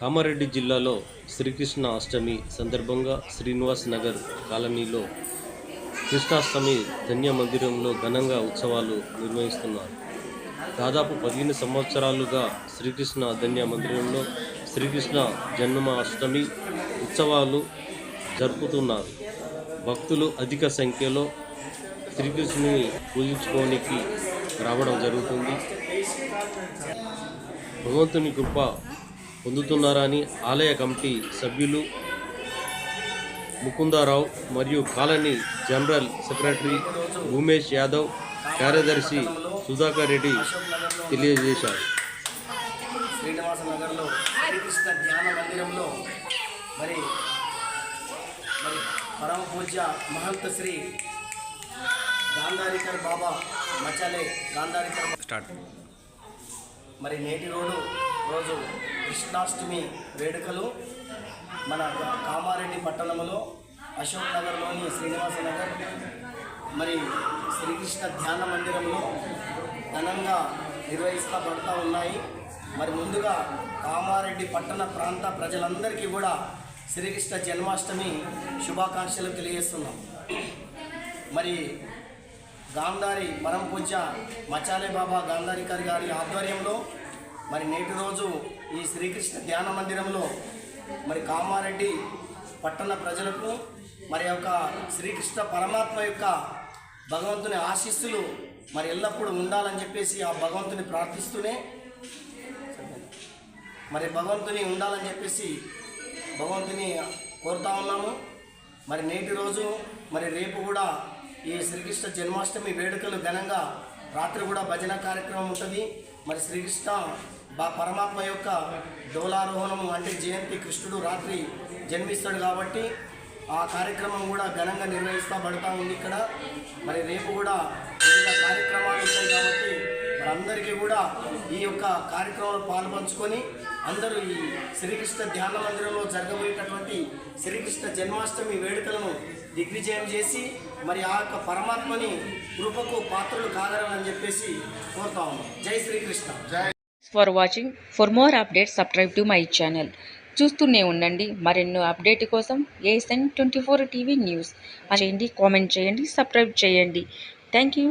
కామారెడ్డి జిల్లాలో శ్రీకృష్ణ అష్టమి సందర్భంగా శ్రీనివాస్ నగర్ కాలనీలో కృష్ణాష్టమి ధన్య మందిరంలో ఘనంగా ఉత్సవాలు నిర్వహిస్తున్నారు. దాదాపు పదిహేను సంవత్సరాలుగా శ్రీకృష్ణ ధన్య మందిరంలో శ్రీకృష్ణ జన్మ అష్టమి ఉత్సవాలు జరుపుతున్నారు. భక్తులు అధిక సంఖ్యలో శ్రీకృష్ణుని పూజించుకోనికి రావడం జరుగుతుంది. భగవంతుని కృప పొందుతున్నారని ఆలయ కమిటీ సభ్యులు ముకుందారావు మరియు colony general secretary Umesh Yadav కార్యదర్శి సుధాకర్ రెడ్డి తెలియజేశారు. శ్రీనివాస నగర్లో శ్రీకృష్ణ ధ్యాన మందిరంలో మరి మరి పరమ పూజ మహంత శ్రీ గాంధారికర్ బాబా మచాలే గాంధారికర్ స్టార్ట్. మరి నేటి రోడ్డు రోజు కృష్ణాష్టమి వేడుకలు మన కామారెడ్డి పట్టణంలో అశోక్ నగర్లోని శ్రీనివాస నగర్ మరి శ్రీకృష్ణ ధ్యాన మందిరంలో ఘనంగా నిర్వహిస్తబడతా ఉన్నాయి. మరి ముందుగా కామారెడ్డి పట్టణ ప్రాంత ప్రజలందరికీ కూడా శ్రీకృష్ణ జన్మాష్టమి శుభాకాంక్షలు తెలియజేస్తున్నాం. మరి గాంధారి పరం పూజ మచాలే బాబా గాంధారికర్ గారి ఆధ్వర్యంలో మరి నేటి రోజు ఈ శ్రీకృష్ణ ధ్యాన మందిరంలో మరి కామారెడ్డి పట్టణ ప్రజలకు మరి యొక్క శ్రీకృష్ణ పరమాత్మ యొక్క భగవంతుని ఆశీస్సులు మరి ఎల్లప్పుడూ ఉండాలని చెప్పేసి ఆ భగవంతుని ప్రార్థిస్తూనే మరి భగవంతుని ఉండాలని చెప్పేసి భగవంతుని కోరుతా ఉన్నాము. మరి నేటి రోజు మరి రేపు కూడా ఈ శ్రీకృష్ణ జన్మాష్టమి వేడుకలు ఘనంగా రాత్రి కూడా భజన కార్యక్రమం ఉంటుంది. మరి శ్రీకృష్ణ బా పరమాత్మ యొక్క డోలారోహణము అంటే జయంతి కృష్ణుడు రాత్రి జన్మిస్తాడు కాబట్టి ఆ కార్యక్రమం కూడా ఘనంగా నిర్వహిస్తబడతా ఉంది ఇక్కడ. మరి రేపు కూడా వివిధ కార్యక్రమాలు ఉంటాయి కాబట్టి మరి అందరికీ కూడా ఈ యొక్క కార్యక్రమంలో పాల్పంచుకొని అందరూ ఈ శ్రీకృష్ణ ధ్యాన మందిరంలో జరగబోయేటటువంటి శ్రీకృష్ణ జన్మాష్టమి వేడుకలను దిగ్విజయం చేసి మరి ఆ యొక్క పరమాత్మని కృపకు పాత్రలు కాగలరని చెప్పేసి కోరుతా ఉన్నాం. జై శ్రీకృష్ణ. జై. For watching for more updates subscribe to my channel చూస్తూనే ఉండండి. మరెన్నో అప్డేట్ కోసం ASN twenty four TV news చేయండి కామెంట్ చేయండి. సబ్స్క్రైబ్ చేయండి. Thank you